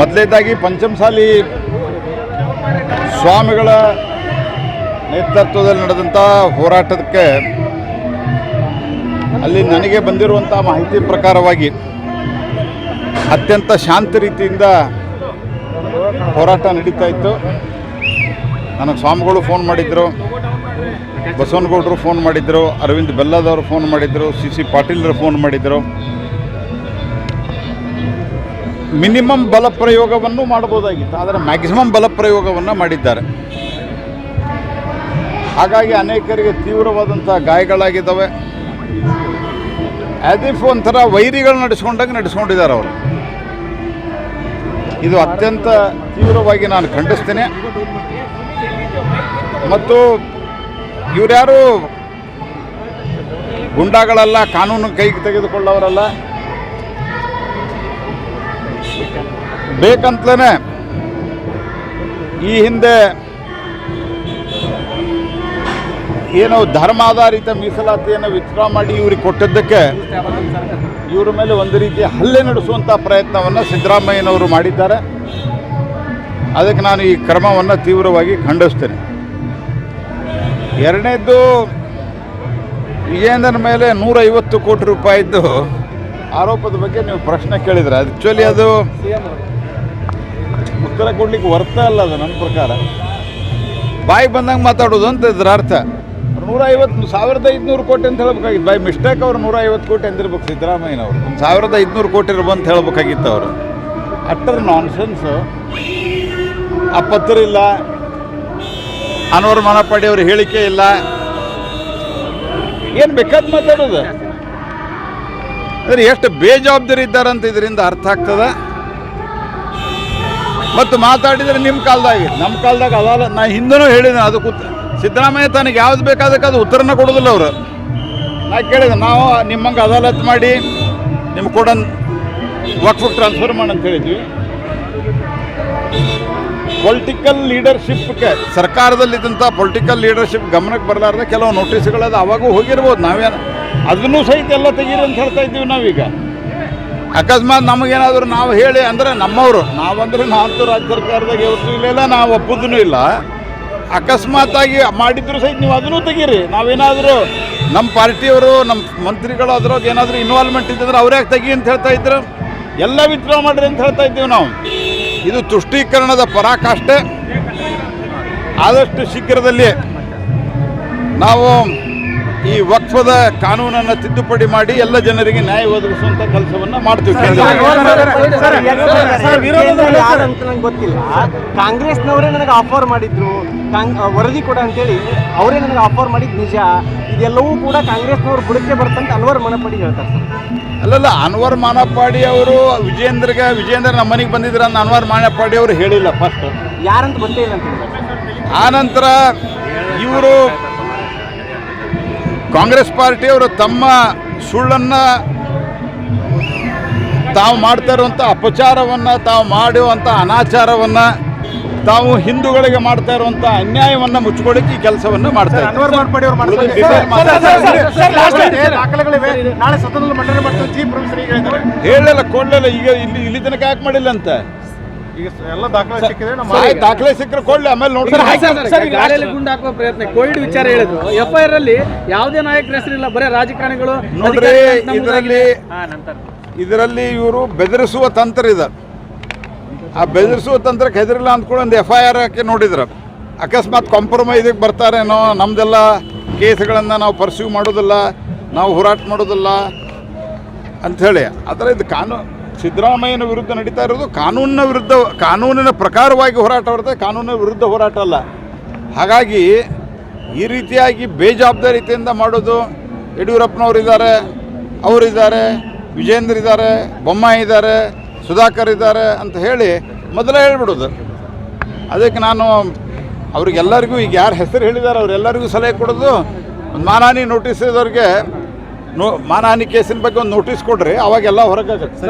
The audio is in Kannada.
ಮೊದಲೇದಾಗಿ ಪಂಚಮಸಾಲಿ ಸ್ವಾಮಿಗಳ ನೇತೃತ್ವದಲ್ಲಿ ನಡೆದಂಥ ಹೋರಾಟಕ್ಕೆ ಅಲ್ಲಿ ನನಗೆ ಬಂದಿರುವಂಥ ಮಾಹಿತಿ ಪ್ರಕಾರವಾಗಿ ಅತ್ಯಂತ ಶಾಂತ ರೀತಿಯಿಂದ ಹೋರಾಟ ನಡೀತಾ ಇತ್ತು. ನನಗೆ ಸ್ವಾಮಿಗಳು ಫೋನ್ ಮಾಡಿದ್ರು, ಬಸವನಗೌಡರು ಫೋನ್ ಮಾಡಿದ್ರು, ಅರವಿಂದ್ ಬೆಲ್ಲದವರು ಫೋನ್ ಮಾಡಿದ್ರು, ಸಿ ಸಿ ಪಾಟೀಲ್ರು ಫೋನ್ ಮಾಡಿದ್ರು. ಮಿನಿಮಮ್ ಬಲ ಪ್ರಯೋಗವನ್ನು ಮಾಡ್ಬೋದಾಗಿತ್ತು ಆದರೆ ಮ್ಯಾಕ್ಸಿಮಮ್ ಬಲ ಪ್ರಯೋಗವನ್ನು ಮಾಡಿದ್ದಾರೆ. ಹಾಗಾಗಿ ಅನೇಕರಿಗೆ ತೀವ್ರವಾದಂಥ ಗಾಯಗಳಾಗಿದ್ದಾವೆ. ಇಫ್ ಒಂಥರ ವೈರಿಗಳು ನಡೆಸ್ಕೊಂಡಾಗ ನಡೆಸ್ಕೊಂಡಿದ್ದಾರೆ ಅವರು. ಇದು ಅತ್ಯಂತ ತೀವ್ರವಾಗಿ ನಾನು ಖಂಡಿಸ್ತೇನೆ. ಮತ್ತು ಇವರ್ಯಾರು ಗುಂಡಾಗಳಲ್ಲ, ಕಾನೂನು ಕೈಗೆ ತೆಗೆದುಕೊಳ್ಳೋರಲ್ಲ. ಬೇಕಂತಲೇ ಈ ಹಿಂದೆ ಏನು ಧರ್ಮಾಧಾರಿತ ಮೀಸಲಾತಿಯನ್ನು ವಿತ್ಡ್ರಾ ಮಾಡಿ ಇವ್ರಿಗೆ ಕೊಟ್ಟಿದ್ದಕ್ಕೆ ಇವರ ಮೇಲೆ ಒಂದು ರೀತಿಯ ಹಲ್ಲೆ ನಡೆಸುವಂಥ ಪ್ರಯತ್ನವನ್ನು ಸಿದ್ದರಾಮಯ್ಯನವರು ಮಾಡಿದ್ದಾರೆ. ಅದಕ್ಕೆ ನಾನು ಈ ಕ್ರಮವನ್ನು ತೀವ್ರವಾಗಿ ಖಂಡಿಸ್ತೇನೆ. ಎರಡನೇದ್ದು ವಿಜೇಂದ್ರನ ಮೇಲೆ ನೂರೈವತ್ತು ಕೋಟಿ ರೂಪಾಯಿದ್ದು ಆರೋಪದ ಬಗ್ಗೆ ನೀವು ಪ್ರಶ್ನೆ ಕೇಳಿದ್ರೆ. ಆ್ಯಕ್ಚುಲಿ ಅದು ಉತ್ತರ ಕೊಡ್ಲಿಕ್ಕೆ ವರ್ತ ಅಲ್ಲ ಅದು ನನ್ನ ಪ್ರಕಾರ. ಬಾಯಿ ಬಂದಂಗೆ ಮಾತಾಡೋದು ಅಂತ ಇದ್ರ ಅರ್ಥ. ನೂರ ಐವತ್ತು ಸಾವಿರದ ಐದುನೂರು ಕೋಟಿ ಅಂತ ಹೇಳ್ಬೇಕಾಗಿತ್ತು. ಬೈ ಮಿಸ್ಟೇಕ್ ಅವ್ರು ನೂರ ಐವತ್ತು ಕೋಟಿ ಅಂದಿರ್ಬೇಕು ಸಿದ್ದರಾಮಯ್ಯನವರು. ಒಂದು ಸಾವಿರದ ಐದುನೂರು ಕೋಟಿ ಇರ್ಬೋದು ಅಂತ ಹೇಳ್ಬೇಕಾಗಿತ್ತು ಅವರು. ಅಟ್ಟರ್ ನಾನ್ಸೆನ್ಸು ಆ ಪತ್ರ ಇಲ್ಲ. ಅನ್ವರ್ ಮನಪಾಡಿ ಅವ್ರ ಹೇಳಿಕೆ ಇಲ್ಲ. ಏನು ಬೇಕಾದ ಮಾತಾಡೋದು? ಅಂದರೆ ಎಷ್ಟು ಬೇಜವಾಬ್ದಾರಿ ಇದ್ದಾರಂತ ಇದರಿಂದ ಅರ್ಥ ಆಗ್ತದೆ? ಮತ್ತು ಮಾತಾಡಿದರೆ ನಿಮ್ಮ ಕಾಲದಾಗಿ. ನಮ್ಮ ಕಾಲದಾಗ ಅದಲ್ಲ ನಾ ಹಿಂದನೂ ಹೇಳಿದೆ, ಅದು ಸಿದ್ದರಾಮಯ್ಯ ತನಗೆ ಯಾವ್ದು ಬೇಕಾದಕ್ಕೆ ಅದು ಉತ್ತರನ ಕೊಡೋದಿಲ್ಲ ಅವರು. ನಾ ಕೇಳಿದೆ, ನಾವು ನಿಮ್ಮಂಗೆ ಅದಾಲತ್ ಮಾಡಿ ನಿಮ್ಗೆ ಕೂಡ ವಕ್ಫ್ ಟ್ರಾನ್ಸ್ಫರ್ ಮಾಡಿ ಅಂತ ಹೇಳಿದ್ವಿ. ಪೊಲಿಟಿಕಲ್ ಲೀಡರ್ಶಿಪ್ಗೆ ಸರ್ಕಾರದಲ್ಲಿದ್ದಂಥ ಪೊಲಿಟಿಕಲ್ ಲೀಡರ್ಶಿಪ್ ಗಮನಕ್ಕೆ ಬರಲಾರ್ದೆ ಕೆಲವು ನೋಟಿಸ್ಗಳದು ಅವಾಗೂ ಹೋಗಿರ್ಬೋದು, ನಾವೇನು ಅದನ್ನೂ ಸಹಿತ ಎಲ್ಲ ತೆಗೀರಿ ಅಂತ ಹೇಳ್ತಾ ಇದ್ದೀವಿ ನಾವೀಗ. ಅಕಸ್ಮಾತ್ ನಮಗೇನಾದರೂ ನಾವು ಹೇಳಿ ಅಂದ್ರೆ ನಮ್ಮವರು, ನಾವಂದ್ರೆ ನಾವಂತೂ ರಾಜ್ಯ ಸರ್ಕಾರದಾಗ ಯಾವತ್ತೂ ಇಲ್ಲ ನಾವು ಒಪ್ಪುದೂ ಇಲ್ಲ. ಅಕಸ್ಮಾತಾಗಿ ಮಾಡಿದ್ರು ಸಹಿತ ನೀವು ಅದನ್ನು ತೆಗೀರಿ. ನಾವೇನಾದರೂ ನಮ್ಮ ಪಾರ್ಟಿಯವರು, ನಮ್ಮ ಮಂತ್ರಿಗಳು ಅದ್ರಾಗ ಏನಾದರೂ ಇನ್ವಾಲ್ವ್ಮೆಂಟ್ ಇದ್ದಿದ್ರೆ ಅವ್ರ್ಯಾಕೆ ತೆಗಿ ಅಂತ ಹೇಳ್ತಾ ಇದ್ರು? ಎಲ್ಲ ವಿತ್ಡ್ರಾ ಮಾಡ್ರಿ ಅಂತ ಹೇಳ್ತಾ ಇದ್ದೀವಿ ನಾವು. ಇದು ತುಷ್ಟೀಕರಣದ ಪರಾಕಾಷ್ಟೆ ಆದಷ್ಟು ಶೀಘ್ರದಲ್ಲಿ ನಾವು ಈ ವಕ್ಫದ ಕಾನೂನನ್ನು ತಿದ್ದುಪಡಿ ಮಾಡಿ ಎಲ್ಲ ಜನರಿಗೆ ನ್ಯಾಯ ಒದಗಿಸುವಂತ ಕೆಲಸವನ್ನ ಮಾಡ್ತೀವಿ. ಗೊತ್ತಿಲ್ಲ. ಕಾಂಗ್ರೆಸ್ನವರೇ ನನಗೆ ಆಫರ್ ಮಾಡಿದ್ರು. ವರದಿ ಕೊಡ ಅಂತೇಳಿ ಅವರೇ ನನಗೆ ಆಫರ್ ಮಾಡಿದ್ ನಿಜ. ಇದೆಲ್ಲವೂ ಕೂಡ ಕಾಂಗ್ರೆಸ್ನವ್ರು ಬುಡಕ್ಕೆ ಬರ್ತಂತ ಅನ್ವರ್ ಮನಪಡಿ ಹೇಳ್ತಾರೆ ಸರ್. ಅಲ್ಲಲ್ಲ ಅನ್ವರ್ ಮಾನಪ್ಪಾಡಿ ಅವರು ವಿಜೇಂದ್ರಗ ವಿಜೇಂದ್ರ ನಮ್ಮ ಮನೆಗೆ ಬಂದಿದ್ರ ಅಂತ ಅನ್ವರ್ ಮಾನಪ್ಪಾಡಿ ಅವರು ಹೇಳಿಲ್ಲ ಫಸ್ಟ್ ಯಾರಂತ ಗೊತ್ತೇ ಇಲ್ಲ ಅಂತ ಆ ನಂತರ ಇವರು ಕಾಂಗ್ರೆಸ್ ಪಾರ್ಟಿಯವರು ತಮ್ಮ ಸುಳ್ಳನ್ನು ತಾವು ಮಾಡ್ತಾ ಇರುವಂಥ ಅಪಚಾರವನ್ನು ತಾವು ಮಾಡುವಂಥ ಅನಾಚಾರವನ್ನು ತಾವು ಹಿಂದೂಗಳಿಗೆ ಮಾಡ್ತಾ ಇರುವಂಥ ಅನ್ಯಾಯವನ್ನು ಮುಚ್ಚಿಕೊಳ್ಳಿಕ್ಕೆ ಈ ಕೆಲಸವನ್ನು ಮಾಡ್ತಾರೆ ಹೇಳಲ್ಲ ಕೊಡಲಿಲ್ಲ ಈಗ ಇಲ್ಲಿ ಇಲ್ಲಿ ತನಕ ಯಾಕೆ ಮಾಡಿಲ್ಲ ಅಂತ? ದಾಖಲೆ ಸಿಕ್ಕಿದೆ ನಮ್ಮ ಆಯ್ತು, ದಾಖಲೆ ಸಿಕ್ಕರೆ ಕೊಡ್ಲಿ ಆಮೇಲೆ ನೋಡಿ ಗುಂಡು ಹಾಕುವ ಪ್ರಯತ್ನ ಕೋವಿಡ್ ವಿಚಾರ ಹೇಳಿದ್ರು. ಎಫ್ ಐ ಆರ್ ಅಲ್ಲಿ ಯಾವುದೇ ನಾಯಕರ ಹೆಸರಿಲ್ಲ ಬರೀ ರಾಜಕಾರಣಿಗಳು ನೋಡ್ರಿ ಇದರಲ್ಲಿ ಇದರಲ್ಲಿ ಇವರು ಬೆದರಿಸುವ ತಂತ್ರ ಇದೆ. ಆ ಬೆದರಿಸುವ ತಂತ್ರಕ್ಕೆ ಹೆದರಿಲ್ಲ ಅಂದ್ಕೊಂಡು ಒಂದು ಎಫ್ ಐ ಆರ್ ಹಾಕಿ ನೋಡಿದ್ರು. ಅಕಸ್ಮಾತ್ ಕಾಂಪ್ರಮೈಸಿಗೆ ಬರ್ತಾರೇನೋ ನಮ್ದೆಲ್ಲ ಕೇಸ್ಗಳನ್ನು ನಾವು ಪರ್ಸ್ಯೂ ಮಾಡೋದಿಲ್ಲ ನಾವು ಹೋರಾಟ ಮಾಡೋದಿಲ್ಲ ಅಂಥೇಳಿ ಆದರೆ ಇದು ಕಾನೂನು ಸಿದ್ದರಾಮಯ್ಯನ ವಿರುದ್ಧ ನಡೀತಾ ಇರೋದು ಕಾನೂನಿನ ವಿರುದ್ಧ, ಕಾನೂನಿನ ಪ್ರಕಾರವಾಗಿ ಹೋರಾಟ ಹೊರತೆ ಕಾನೂನಿನ ವಿರುದ್ಧ ಹೋರಾಟ ಅಲ್ಲ. ಹಾಗಾಗಿ ಈ ರೀತಿಯಾಗಿ ಬೇಜವಾಬ್ದಾರಿತೆಯಿಂದ ಮಾಡೋದು ಯಡಿಯೂರಪ್ಪನವರಿದ್ದಾರೆ, ಅವರಿದ್ದಾರೆ ವಿಜೇಂದ್ರ ಇದ್ದಾರೆ ಬೊಮ್ಮಾಯಿ ಇದ್ದಾರೆ, ಸುಧಾಕರ್ ಇದ್ದಾರೆ ಅಂತ ಹೇಳಿ ಮೊದಲೇ ಹೇಳ್ಬಿಡೋದು. ಅದಕ್ಕೆ ನಾನು ಅವ್ರಿಗೆಲ್ಲರಿಗೂ ಈಗ ಯಾರು ಹೆಸರು ಹೇಳಿದ್ದಾರೆ ಅವರೆಲ್ಲರಿಗೂ ಸಲಹೆ ಕೊಡೋದು. ಒಂದು ಮಾನಹಾನಿ ನೋಟಿಸ್ ನೋ ಮಾನಹಾನಿ ಕೇಸಿನ ಬಗ್ಗೆ ಒಂದು ನೋಟಿಸ್ ಕೊಡ್ರಿ ಅವಾಗೆಲ್ಲ ಹೊರಗಾಗುತ್ತೆ